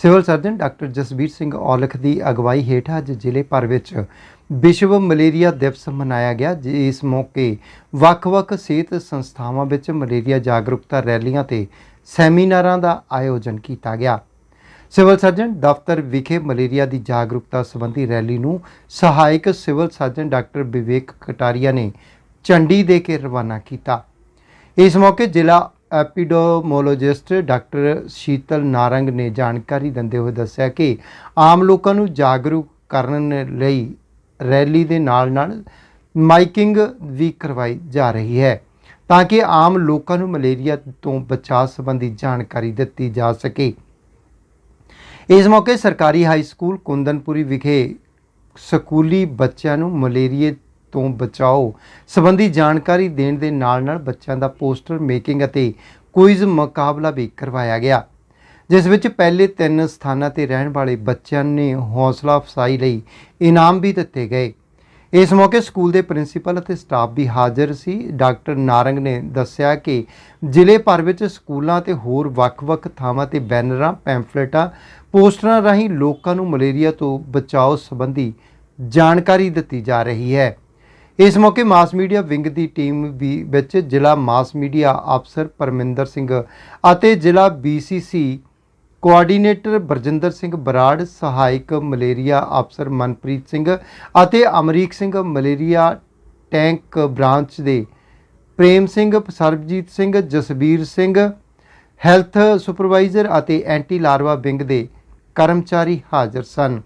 Civil surgeon doctor Jasbir Singh Aulakh ਦੀ ਅਗਵਾਈ ਹੇਠ ਅੱਜ ਜ਼ਿਲ੍ਹੇ ਭਰ ਵਿੱਚ ਵਿਸ਼ਵ ਮਲੇਰੀਆ ਦਿਵਸ ਮਨਾਇਆ ਗਿਆ ਇਸ ਮੌਕੇ ਵੱਖ-ਵੱਖ ਸਿਹਤ ਸੰਸਥਾਵਾਂ ਵਿੱਚ ਮਲੇਰੀਆ ਜਾਗਰੂਕਤਾ ਰੈਲੀਆਂ ਤੇ ਸੈਮੀਨਾਰਾਂ ਦਾ ਆਯੋਜਨ ਕੀਤਾ ਗਿਆ। ਸਿਵਲ ਸਰਜਨ ਦਫ਼ਤਰ ਵਿਖੇ ਮਲੇਰੀਆ ਦੀ ਜਾਗਰੂਕਤਾ ਸੰਬੰਧੀ ਰੈਲੀ ਨੂੰ ਸਹਾਇਕ civil surgeon doctor Vivek Kataria ਨੇ ਝੰਡੀ ਦੇ ਕੇ ਰਵਾਨਾ ਕੀਤਾ। ਇਸ ਮੌਕੇ ਜ਼ਿਲ੍ਹਾ ਐਪੀਡੋਮੋਲੋਜਿਸਟ ਡਾਕਟਰ ਸ਼ੀਤਲ ਨਾਰੰਗ ਨੇ ਜਾਣਕਾਰੀ ਦਿੰਦੇ ਹੋਏ ਦੱਸਿਆ ਕਿ ਆਮ ਲੋਕਾਂ ਨੂੰ ਜਾਗਰੂਕ ਕਰਨ ਲਈ ਰੈਲੀ ਦੇ ਨਾਲ-ਨਾਲ ਮਾਈਕਿੰਗ ਵੀ ਕਰਵਾਈ ਜਾ ਰਹੀ ਹੈ ਤਾਂ ਕਿ ਆਮ ਲੋਕਾਂ ਨੂੰ ਮਲੇਰੀਆ ਤੋਂ ਬਚਾਅ ਸੰਬੰਧੀ ਜਾਣਕਾਰੀ ਦਿੱਤੀ ਜਾ ਸਕੇ। ਇਸ ਮੌਕੇ ਸਰਕਾਰੀ ਹਾਈ ਸਕੂਲ ਕੁੰਦਨਪੁਰੀ ਵਿਖੇ ਸਕੂਲੀ ਬੱਚਿਆਂ ਨੂੰ ਮਲੇਰੀਏ ਤੋਂ ਬਚਾਓ। ਸੰਬੰਧੀ ਜਾਣਕਾਰੀ ਦੇਣ ਦੇ ਨਾਲ-ਨਾਲ ਬੱਚਿਆਂ ਦਾ ਪੋਸਟਰ ਮੇਕਿੰਗ ਅਤੇ ਕੁਇਜ਼ ਮੁਕਾਬਲਾ ਵੀ ਕਰਵਾਇਆ ਗਿਆ, ਜਿਸ ਵਿੱਚ ਪਹਿਲੇ ਤਿੰਨ ਸਥਾਨਾਂ ਤੇ ਰਹਿਣ ਵਾਲੇ ਬੱਚਿਆਂ ਨੇ ਹੌਸਲਾ ਅਫਸਾਈ ਲਈ ਇਨਾਮ ਵੀ ਦਿੱਤੇ ਗਏ। ਇਸ ਮੌਕੇ ਸਕੂਲ ਦੇ ਪ੍ਰਿੰਸੀਪਲ ਅਤੇ ਸਟਾਫ ਵੀ ਹਾਜ਼ਰ ਸੀ। ਡਾਕਟਰ ਨਾਰੰਗ ਨੇ ਦੱਸਿਆ ਕਿ ਜ਼ਿਲ੍ਹੇ ਭਰ ਵਿੱਚ ਸਕੂਲਾਂ ਤੇ ਹੋਰ ਵੱਖ-ਵੱਖ ਥਾਵਾਂ ਤੇ ਬੈਨਰਾਂ, ਪੈਂਫਲੇਟਾਂ, ਪੋਸਟਰਾਂ ਰਾਹੀਂ ਲੋਕਾਂ ਨੂੰ ਮਲੇਰੀਆ ਤੋਂ ਬਚਾਓ ਸੰਬੰਧੀ ਜਾਣਕਾਰੀ ਦਿੱਤੀ ਜਾ ਰਹੀ ਹੈ। ਇਸ ਮੌਕੇ ਮਾਸ ਮੀਡੀਆ ਵਿੰਗ ਦੀ ਟੀਮ ਵੀ ਵਿੱਚ ਜ਼ਿਲ੍ਹਾ ਮਾਸ ਮੀਡੀਆ ਅਫਸਰ ਪਰਮਿੰਦਰ ਸਿੰਘ ਅਤੇ ਜ਼ਿਲ੍ਹਾ ਬੀਸੀਸੀ ਕੋਆਰਡੀਨੇਟਰ ਬਰਜਿੰਦਰ ਸਿੰਘ ਬਰਾੜ, ਸਹਾਇਕ ਮਲੇਰੀਆ ਅਫਸਰ ਮਨਪ੍ਰੀਤ ਸਿੰਘ ਅਤੇ Amrik Singh malaria tank branch ਦੇ ਪ੍ਰੇਮ ਸਿੰਘ, ਸਰਬਜੀਤ ਸਿੰਘ, ਜਸਬੀਰ ਸਿੰਘ, ਹੈਲਥ ਸੁਪਰਵਾਈਜ਼ਰ ਅਤੇ ਐਂਟੀ ਲਾਰਵਾ ਵਿੰਗ ਦੇ ਕਰਮਚਾਰੀ ਹਾਜ਼ਰ ਸਨ।